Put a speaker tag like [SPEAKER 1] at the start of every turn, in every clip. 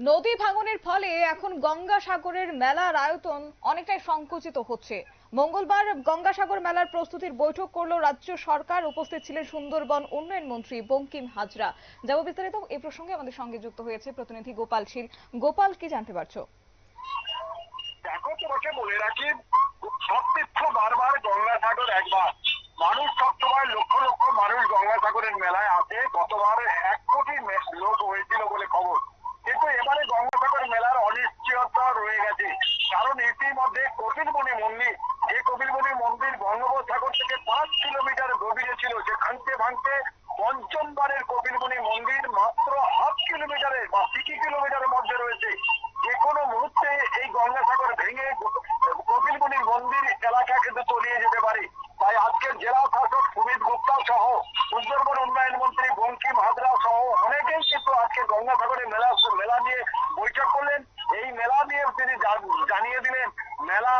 [SPEAKER 1] নদী ভাঙনের ফলে এখন গঙ্গাসাগরের মেলার আয়তন অনেকটাই সংকুচিত হচ্ছে। মঙ্গলবার গঙ্গাসাগর মেলার প্রস্তুতির বৈঠক করল রাজ্য সরকার। উপস্থিত ছিলেন সুন্দরবন উন্নয়ন মন্ত্রী বঙ্কিম হাজরা। যাব বিস্তারিত এই প্রসঙ্গে আমাদের সঙ্গে যুক্ত হয়েছে প্রতিনিধি গোপাল শীল। গোপাল, কি জানতে পারছ?
[SPEAKER 2] দেখো তোমাকে বলে রাখি, সব তীর্থ বারবার গঙ্গাসাগর একবার। মানুষ সবসময় লক্ষ লক্ষ মানুষ গঙ্গাসাগরের মেলায় আসে। গতবার এক কোটি মে- লোক হয়েছিল বলে খবর কিন্তু এবারে গঙ্গাসাগর মেলার অনিশ্চয়তা রয়ে গেছে কারণ ইতিমধ্যে কপিলমণি মন্দির যে কপিলমণি মন্দির বঙ্গোপসাগর থেকে পাঁচ কিলোমিটার গভীরে ছিল সে ভাঙতে ভাঙতে পঞ্চমবারের কপিলমণি মন্দির মাত্র হাফ কিলোমিটারের বা সিকি কিলোমিটারের মধ্যে রয়েছে যে কোনো মুহূর্তে এই গঙ্গাসাগর ভেঙে কপিলমণির মন্দির এলাকা কিন্তু তলিয়ে যেতে পারে তাই আজকের জেলা শাসক সুমিত গুপ্তা সহ সুন্দরবন উন্নয়ন মন্ত্রী বঙ্কিম হাজরা সহ অনেকেই কিন্তু আজকে গঙ্গাসাগরের মেলা মেলা নিয়ে বৈঠক করলেন এই মেলা নিয়ে তিনি জা- জানিয়ে দিলেন মেলা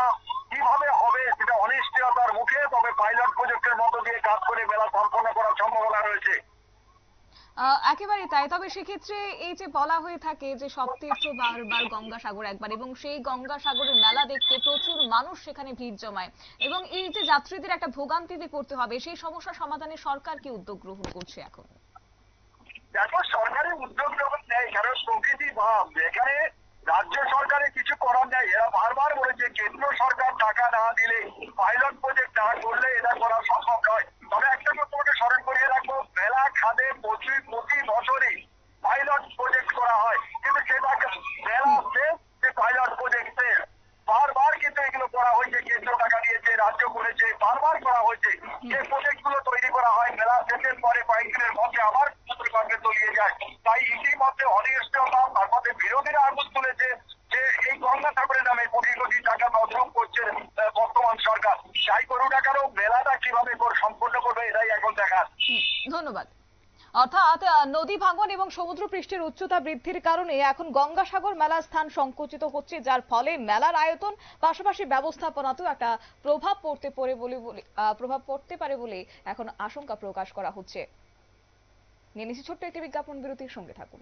[SPEAKER 2] কীভাবে হবে সেটা অনিশ্চয়তার মুখে তবে পাইলট প্রজেক্টের করে মেলা সম্পন্ন করার সম্ভাবনা রয়েছে।
[SPEAKER 1] আহ, একেবারেই তাই। তবে সেক্ষেত্রে এই যে বলা হয়ে থাকে যে সপ্তীর্থ বারবার গঙ্গাসাগর একবার এবং সেই গঙ্গাসাগরের মেলা দেখতে প্রচুর মানুষ সেখানে ভিড় জমায় এবং এই যে যাত্রীদের একটা ভোগান্তিতে পড়তে হবে সেই সমস্যা সমাধানে সরকার কি উদ্যোগ গ্রহণ করছে এখন?
[SPEAKER 2] দেখো সরকারি উদ্যোগ যখন নেয় কারণ প্রকৃতি ভাব এখানে রাজ্য সরকারে কিছু করার নেই এরা বারবার বলেছে কেন্দ্র সরকার টাকা না দিলে পাইলট প্রজেক্ট না করলে এটা করা সম্ভব নয় তবে একটা কথা তোমাকে স্মরণ করিয়ে রাখব মেলা খাদে প্রতি প্রতি বছরই পাইলট প্রজেক্ট করা হয় কিন্তু সেটাকে মেলা শেষ যে পাইলট প্রজেক্ট শেষ বারবার কিন্তু এগুলো করা হয়েছে কেন্দ্র টাকা দিয়েছে রাজ্য করেছে বারবার করা হয়েছে যে প্রজেক্টগুলো তৈরি করা হয়, মেলা শেষের পরে কয়েকদিনের মধ্যে আবার সরকারকে তলিয়ে যায়। তাই ইতিমধ্যে অনিশ্চয়তা তার বিরোধীরা আগুন তুলেছে যে এই গঙ্গাসাগরের নামে কোটি কোটি টাকা তদ্রুপ করছে বর্তমান সরকার। তাই না কেন, মেলাটা কীভাবে করে সম্পন্ন করবে, এটাই এখন দেখার।
[SPEAKER 1] ধন্যবাদ। অর্থাৎ নদী ভাঙন এবং সমুদ্র পৃষ্ঠের উচ্চতা বৃদ্ধির কারণে এখন গঙ্গাসাগর মেলার স্থান সংকুচিত হচ্ছে, যার ফলে মেলার আয়তন, পাশাপাশি ব্যবস্থাপনাতেও একটা প্রভাব পড়তে পারে বলে প্রভাব পড়তে পারে বলে এখন আশঙ্কা প্রকাশ করা হচ্ছে। নিয়ে নিচ্ছি ছোট্ট একটি বিজ্ঞাপন বিরতির সঙ্গে থাকুন।